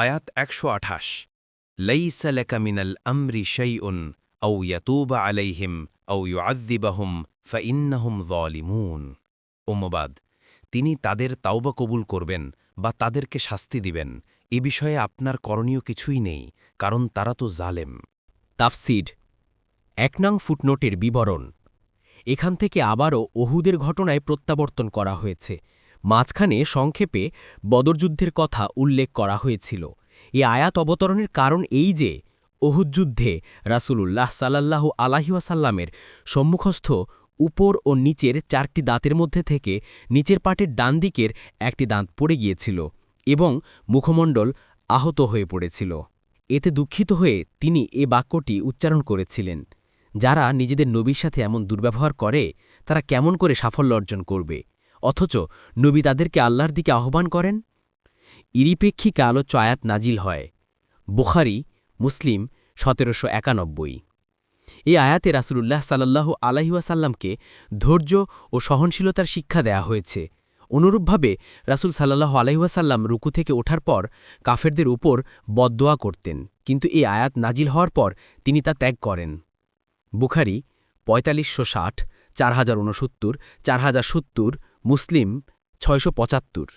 আয়াত একশো আঠাশ। লাইসালাকা মিনাল আমরি শাইউন আউ ইয়াতুবা আলাইহিম আউ ইউআদ্দিবাহুম ফাইন্নাহুম যলিমুন। ওমবাদ তিনি তাদের তাওবা কবুল করবেন বা তাদেরকে শাস্তি দিবেন, এ বিষয়ে আপনার করণীয় কিছুই নেই, কারণ তারা তো জালেম। তাফসিড এক নং ফুটনোটের বিবরণ। এখান থেকে আবারও ওহুদের ঘটনায় প্রত্যাবর্তন করা হয়েছে। মাঝখানে সংক্ষেপে বদরযুদ্ধের কথা উল্লেখ করা হয়েছিল। এ আয়াত অবতরণের কারণ এই যে ওহুদ যুদ্ধে রাসূলুল্লাহ সাল্লাল্লাহু আলাহিওয়াসাল্লামের সম্মুখস্থ উপর ও নিচের চারটি দাঁতের মধ্যে থেকে নিচের পাটের ডান দিকের একটি দাঁত পড়ে গিয়েছিল এবং মুখমণ্ডল আহত হয়ে পড়েছিল। এতে দুঃখিত হয়ে তিনি এ বাক্যটি উচ্চারণ করেছিলেন। যারা নিজেদের নবীর সাথে এমন দুর্ব্যবহার করে, তারা কেমন করে সাফল্য অর্জন করবে? অথচ নবী তাদেরকে আল্লাহর দিকে আহ্বান করেন। ইরিপ্রেক্ষিকে আলোচ্য আয়াত নাজিল হয়। বুখারি, মুসলিম, সতেরোশো একানব্বই। এই আয়াতে রাসূলুল্লাহ সাল্লাল্লাহু আলাইহাসাল্লামকে ধৈর্য ও সহনশীলতার শিক্ষা দেয়া হয়েছে। অনুরূপভাবে রাসূল সাল্লাহ আলাইহাসাল্লাম রুকু থেকে ওঠার পর কাফেরদের উপর বদদোয়া করতেন, কিন্তু এই আয়াত নাজিল হওয়ার পর তিনি তা ত্যাগ করেন। বুখারি, পঁয়তাল্লিশশো ষাট, চার হাজার উনসত্তর চার হাজার সত্তর মুসলিম ছয়শো পঁচাত্তর।